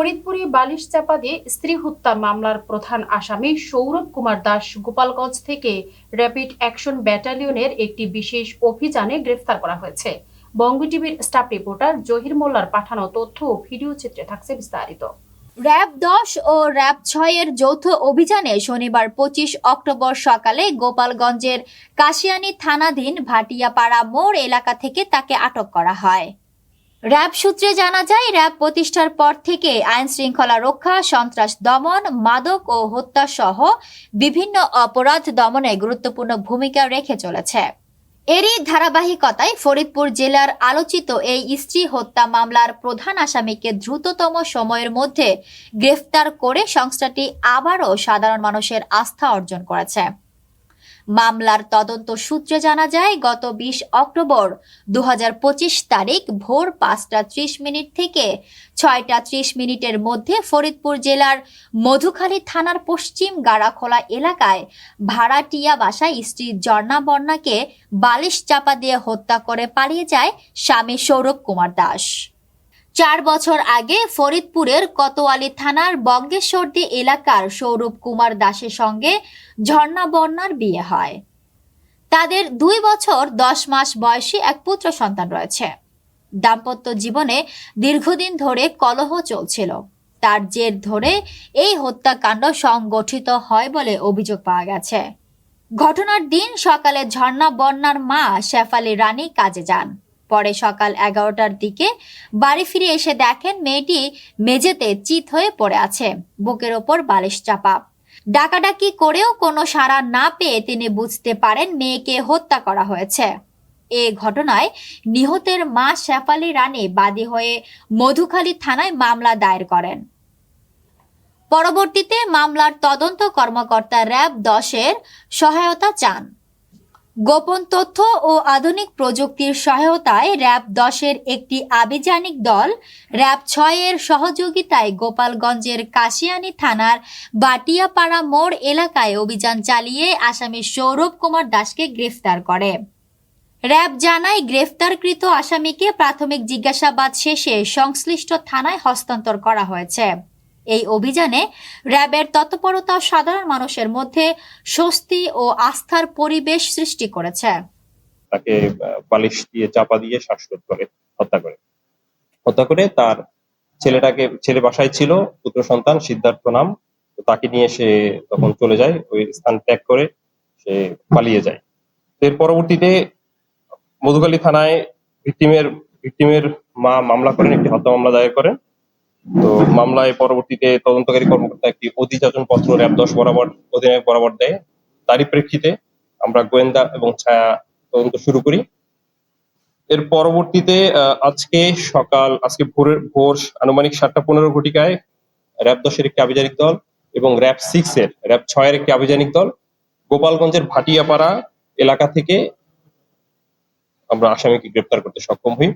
ফরিদপুরে বালিশ চাপা দিয়ে স্ত্রী হত্যা মামলার প্রধান আসামি সৌরভ কুমার দাস গোপালগঞ্জ থেকে র্যাপিড অ্যাকশন ব্যাটালিয়নের একটি বিশেষ অভিযানে গ্রেফতার করা হয়েছে। বঙ্গ টিভির স্টাফ রিপোর্টার জহির মোল্লার পাঠানো তথ্য ও ভিডিও চিত্রে থাকছে বিস্তারিত। র্যাব দশ ও র্যাব ছয়ের যৌথ অভিযানে শনিবার পঁচিশ অক্টোবর সকালে গোপালগঞ্জের কাশিয়ানী থানাধীন ভাটিয়াপাড়া মোড় এলাকা থেকে তাকে আটক করা হয়। র্যাব সূত্রে জানা যায়, র্যাব প্রতিষ্ঠার পর থেকে আইন শৃঙ্খলা রক্ষা, সন্ত্রাস দমন, মাদক ও হত্যা সহ বিভিন্ন অপরাধ দমনে গুরুত্বপূর্ণ ভূমিকা রেখে চলেছে। এরই ধারাবাহিকতায় ফরিদপুর জেলার আলোচিত এই স্ত্রী হত্যা মামলার প্রধান আসামিকে দ্রুততম সময়ের মধ্যে গ্রেফতার করে সংস্থাটি আবারও সাধারণ মানুষের আস্থা অর্জন করেছে। মামলার তদন্ত সূত্রে জানা যায়, গত বিশ অক্টোবর দু হাজার পঁচিশ তারিখ ভোর পাঁচটা ত্রিশ মিনিট থেকে ছয়টা ত্রিশ মিনিটের মধ্যে ফরিদপুর জেলার মধুখালী থানার পশ্চিম গাড়াখোলা এলাকায় ভাড়াটিয়া বাসায় স্ত্রী জর্ণা বর্ণাকে বালিশ চাপা দিয়ে হত্যা করে পালিয়ে যায় স্বামী সৌরভ কুমার দাস। চার বছর আগে ফরিদপুরের কোতোয়ালি থানার বঙ্গেশ্বরদী এলাকার সৌরভ কুমার দাসের সঙ্গে ঝর্ণা বর্ণার বিয়ে হয়। তাদের দুই বছর, দশ মাস বয়সী এক পুত্র সন্তান রয়েছে। দাম্পত্য জীবনে দীর্ঘদিন ধরে কলহ চলছিল। তার জের ধরে এই হত্যাকাণ্ড সংগঠিত হয় বলে অভিযোগ পাওয়া গেছে। ঘটনার দিন সকালে ঝর্ণা বন্যার মা শেফালি রানী কাজে যান। পরে সকাল এগারোটার দিকে বাড়ি ফিরে এসে দেখেন মেয়েটি মেঝেতে চিত হয়ে পড়ে আছে, বুকের ওপর বালিশ চাপা। ডাকাডাকি করেও কোনো সাড়া না পেয়ে তিনি বুঝতে পারেন মেয়েকে হত্যা করা হয়েছে। এ ঘটনায় নিহতের মা শেফালি রানী বাদী হয়ে মধুখালী থানায় মামলা দায়ের করেন। পরবর্তীতে মামলার তদন্ত কর্মকর্তা র্যাব দশের সহায়তা চান। গোপন তথ্য ও আধুনিক প্রযুক্তির সহায়তায় র্যাব দশের একটি আভিযানিক দল, র্যাব ছয়ের সহযোগিতায় গোপালগঞ্জের কাশিয়ানী থানার বাটিয়াপাড়া মোড় এলাকায় অভিযান চালিয়ে আসামি সৌরভ কুমার দাসকে গ্রেফতার করে। র্যাব জানায়, গ্রেফতারকৃত আসামিকে প্রাথমিক জিজ্ঞাসাবাদ শেষে সংশ্লিষ্ট থানায় হস্তান্তর করা হয়েছে। এই অভিযানে র্যাবের তৎপরতা সাধারণ মানুষের মধ্যে স্বস্তি ও আস্থার পরিবেশ সৃষ্টি করেছে। তাকে বালিশ দিয়ে চাপা দিয়ে শ্বাসরোধ করে, হত্যা করে। হত্যা করে তার ছেলেটাকে, ছেলে বাসায় ছিল, পুত্র সন্তান, সিদ্ধার্থ নাম। তাকে নিয়ে সে তখন চলে যায়, ওই স্থান ত্যাগ করে সে পালিয়ে যায়। এর পরবর্তীতে মধুখালী থানায় ভিক্টিমের ভিক্টিমের মা মামলা করেন, একটি হত্যা মামলা দায়ের করেন। তো মামলায় পরবর্তীতে তদন্তকারী কর্মকর্তা একটি অধিযাচন পত্র র্যাব দশ বরাবর অধিনায়ক বরাবর দেয়। তারই প্রেক্ষিতে আমরা গোয়েন্দা এবং ছায়া তদন্ত শুরু করি। এর পরবর্তীতে আজকে সকাল, আজকে ভোরের, ভোর আনুমানিক সাতটা পনেরো ঘটিকায় র্যাব দশের একটি আভিযানিক দল এবং র্যাব সিক্স এর র্যাব ছয়ের একটি আভিযানিক দল গোপালগঞ্জের ভাটিয়াপাড়া এলাকা থেকে আমরা আসামিকে গ্রেপ্তার করতে সক্ষম হই।